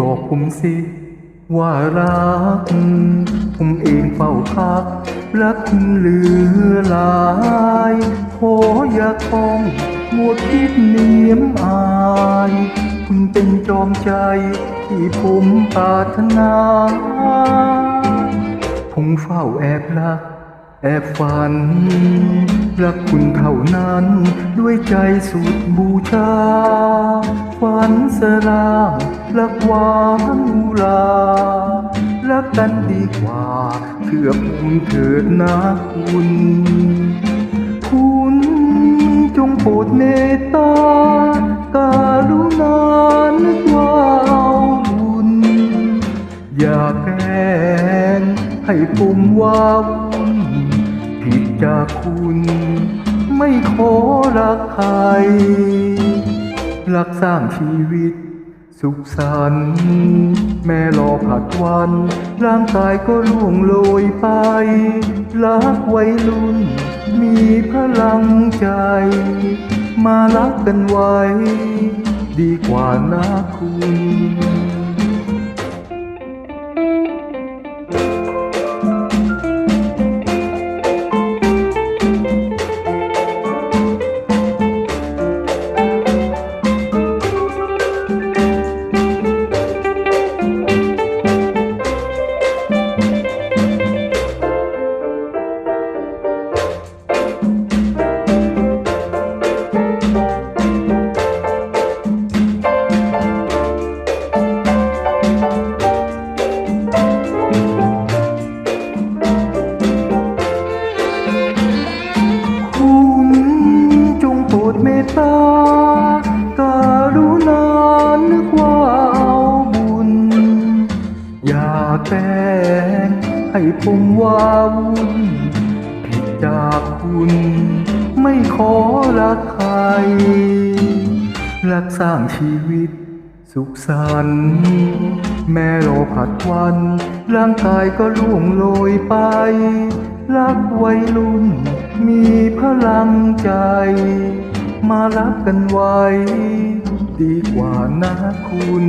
บอกผมสิ ว่ารัก ผมเองเฝ้าพัก รักคุณเหลือหลายโหอย่ากป้องมัวคิดเนียมอาย คุณเป็นจอมใจที่ผมปรารถนาผมเฝ้าแอบรัก แอบฝัน รักคุณเท่านั้น ด้วยใจสุดบูชาฝันสลางรักหวานอุรารักกันดีกว่าเชื่อผมเถิดนะคุณ คุณจงโปรดเมตตาการุณานึกว่าเอาบุญ อย่าแกล้งให้ผมว่าวุ่น จากคุณ ไม่ขอรักใคร รักสร้างชีวิต สุขสันต์แม่รอผัดวัน ร่างกายก็ล่วงโรยไป รักไวัยรุ่น มีพลังใจ มารักกันไว้ ดีกว่านะคุณ ตตาการุณานึกว่าเอาบุญ อย่าแกล้งให้ผมว่าวุ่นผิดจากคุณ ไม่ขอรักใคร รักสร้างชีวิตสุขสันต์แม่รอผัดวัน ร่างกายก็ล่วงโรยไป รักวัยรุ่น มีพลังใจ มารับกันไว้ ดีกว่านะคุณ